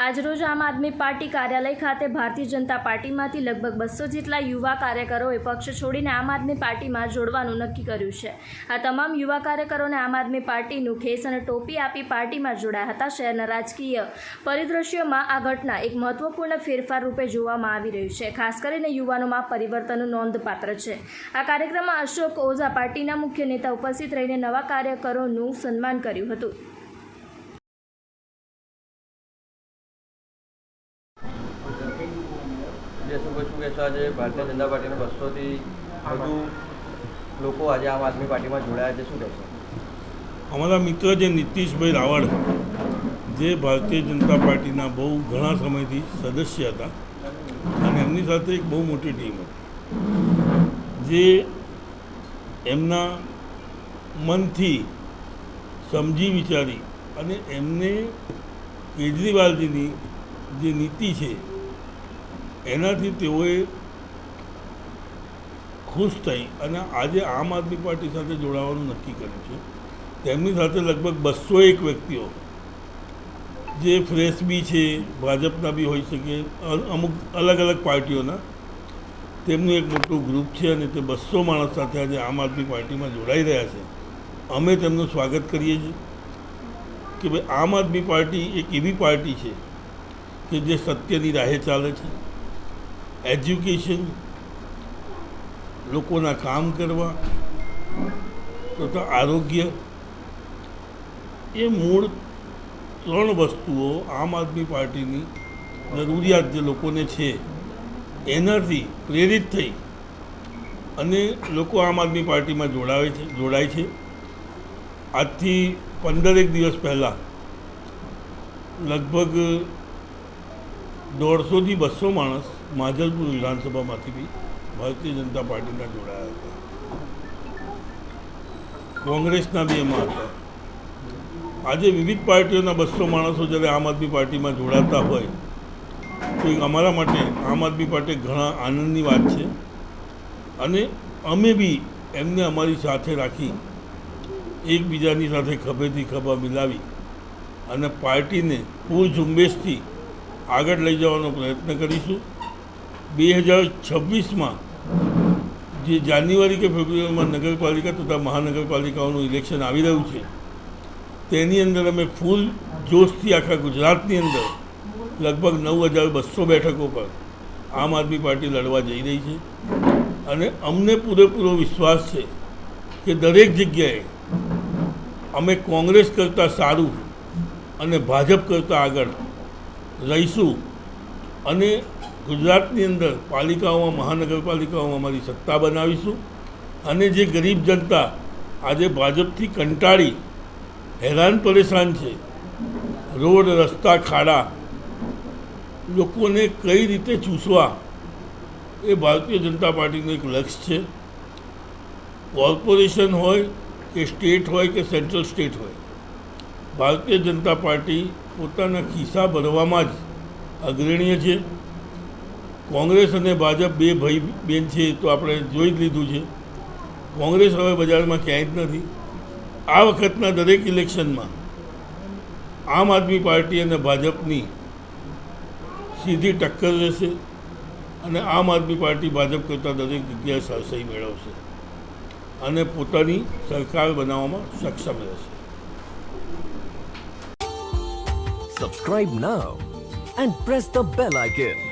આજરોજ આમ આદમી પાર્ટી કાર્યાલય ખાતે ભારતીય જનતા પાર્ટીમાંથી લગભગ બસો જેટલા યુવા કાર્યકરોએ પક્ષ છોડીને આમ આદમી પાર્ટીમાં જોડવાનું નક્કી કર્યું છે. આ તમામ યુવા કાર્યકરોને આમ આદમી પાર્ટીનું ખેસ અને ટોપી આપી પાર્ટીમાં જોડાયા હતા. શહેરના રાજકીય પરિદ્રશ્યમાં આ ઘટના એક મહત્વપૂર્ણ ફેરફાર રૂપે જોવામાં આવી રહ્યું છે. ખાસ કરીને યુવાનોમાં પરિવર્તન નોંધપાત્ર છે. આ કાર્યક્રમમાં અશોક ઓઝા પાર્ટીના મુખ્ય નેતા ઉપસ્થિત રહીને નવા કાર્યકરોનું સન્માન કર્યું હતું. શું કશું કે આજે ભારતીય જનતા પાર્ટીના બસોથી વધુ લોકો આજે આમ આદમી પાર્ટીમાં જોડાયા છે. શું કહેશો? અમારા મિત્ર જે નીતિશભાઈ રાવળ, જે ભારતીય જનતા પાર્ટીના બહુ ઘણા સમયથી સદસ્ય હતા અને એમની સાથે એક બહુ મોટી ટીમ હતી. જે એમના મનથી સમજી વિચારી અને એમને કેજરીવાલજીની જે નીતિ છે એનાથી તેઓએ ખુશ થઈ અને આજે આમ આદમી પાર્ટી સાથે જોડાવાનું નક્કી કર્યું છે. તેમની સાથે લગભગ બસો એક વ્યક્તિઓ, જે ફ્રેશ બી છે, ભાજપના બી હોઈ શકે અમુક અલગ અલગ પાર્ટીઓના, તેમનું એક મોટું ગ્રુપ છે અને તે બસો માણસ સાથે આજે આમ આદમી પાર્ટીમાં જોડાઈ રહ્યા છે. અમે તેમનું સ્વાગત કરીએ છીએ કે ભાઈ આમ આદમી પાર્ટી એક એવી પાર્ટી છે કે જે સત્યની રાહે ચાલે છે. એજ્યુકેશન, લોકોના કામ કરવા તથા આરોગ્ય, એ મૂળ ત્રણ વસ્તુઓ આમ આદમી પાર્ટીની જરૂરિયાત જે લોકોને છે, એનાથી પ્રેરિત થઈ અને લોકો આમ આદમી પાર્ટીમાં જોડાવે છે, જોડાય છે. આજથી પંદરેક દિવસ પહેલાં લગભગ દોઢસોથી બસો માણસ માજલપુર વિધાનસભામાંથી બી ભારતીય જનતા પાર્ટીના જોડાયા હતા. કોંગ્રેસના બી એમાં હતા. આજે વિવિધ પાર્ટીઓના બસો માણસો જ્યારે આમ આદમી પાર્ટીમાં જોડાતા હોય, તો અમારા માટે આમ આદમી પાર્ટી ઘણા આનંદની વાત છે. અને અમે બી એમને અમારી સાથે રાખી એકબીજાની સાથે ખભેથી ખભા મિલાવી અને પાર્ટીને પૂર ઝુંબેશથી આગળ લઈ જવાનો પ્રયત્ન કરીશું. બે હજાર છવ્વીસમાં જે જાન્યુઆરી કે ફેબ્રુઆરીમાં નગરપાલિકા તથા મહાનગરપાલિકાઓનું ઇલેક્શન આવી રહ્યું છે, તેની અંદર અમે ફૂલ જોશથી આખા ગુજરાતની અંદર લગભગ નવ હજાર બસો બેઠકો પર આમ આદમી પાર્ટી લડવા જઈ રહી છે. અને અમને પૂરેપૂરો વિશ્વાસ છે કે દરેક જગ્યાએ અમે કોંગ્રેસ કરતાં સારું અને ભાજપ કરતાં આગળ રહીશું અને ગુજરાતની અંદર પાલિકાઓમાં, મહાનગરપાલિકાઓમાં અમારી સત્તા બનાવીશું અને જે ગરીબ જનતા આજે ભાજપથી કંટાળી, હેરાન પરેશાન છે, રોડ, રસ્તા, ખાડા, લોકોને કઈ રીતે ચૂસવા, એ ભારતીય જનતા પાર્ટીનું એક લક્ષ્ય છે. કોર્પોરેશન હોય કે સ્ટેટ હોય કે સેન્ટ્રલ સ્ટેટ હોય, ભારતીય જનતા પાર્ટી પોતાના ખિસ્સા ભરવામાં જ અગ્રણીય છે. કોંગ્રેસ અને ભાજપ બે ભાઈ બેન છે તો આપણે જોઈ જ લીધું છે. કોંગ્રેસ હવે બજારમાં ક્યાંય જ નથી. આ વખતના દરેક ઇલેક્શનમાં આમ આદમી પાર્ટી અને ભાજપની સીધી ટક્કર રહેશે અને આમ આદમી પાર્ટી ભાજપ કરતાં દરેક જગ્યાએ સરસાઈ મેળવશે અને પોતાની સરકાર બનાવવામાં સક્ષમ રહેશે. Subscribe now and press the bell icon.